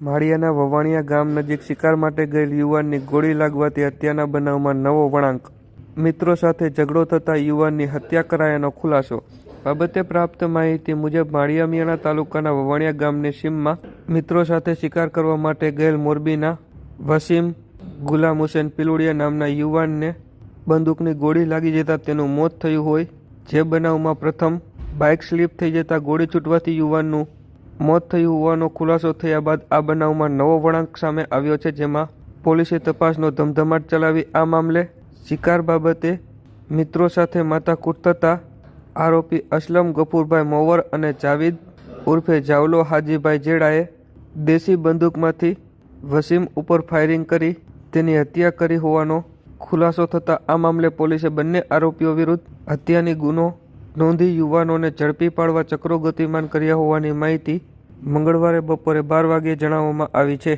માળિયાના વવાણિયા ગામ નજીક શિકાર માટે ગયેલ યુવાનની ગોળી લાગવાથી હત્યાના બનાવમાં નવો વળાંક. મિત્રો સાથે ઝઘડો થતાં યુવાનની હત્યા કરાયાનો ખુલાસો. બાબતે પ્રાપ્ત માહિતી મુજબ માળિયા મિયાણા તાલુકાના વવાણિયા ગામની સીમમાં મિત્રો સાથે શિકાર કરવા માટે ગયેલ મોરબીના વસીમ ગુલામ હુસેન પિલુડિયા નામના યુવાનને બંદૂકની ગોળી લાગી જતાં તેનું મોત થયું હોય, જે બનાવમાં પ્રથમ બાઇક સ્લીપ થઈ જતાં ગોળી છૂટવાથી યુવાનનું મોત થયું હોવાનો ખુલાસો થયા બાદ આ બનાવમાં નવો વળાંક સામે આવ્યો છે, જેમાં પોલીસે તપાસનો ધમધમાટ ચલાવી આ મામલે શિકાર બાબતે મિત્રો સાથે માથાકૂટ થતાં આરોપી અસલમ ગફુરભાઈ મોવર અને જાવીદ ઉર્ફે જાવલો હાજીભાઈ જેડાએ દેશી બંદૂકમાંથી વસીમ ઉપર ફાયરિંગ કરી તેની હત્યા કરી હોવાનો ખુલાસો થતાં આ મામલે પોલીસે બંને આરોપીઓ વિરુદ્ધ હત્યાની ગુનો નોંધી યુવાનોને ઝડપી પાડવા ચક્રો ગતિમાન કર્યા હોવાની માહિતી મંગળવારે બપોરે બાર વાગ્યે જણાવવામાં આવી છે.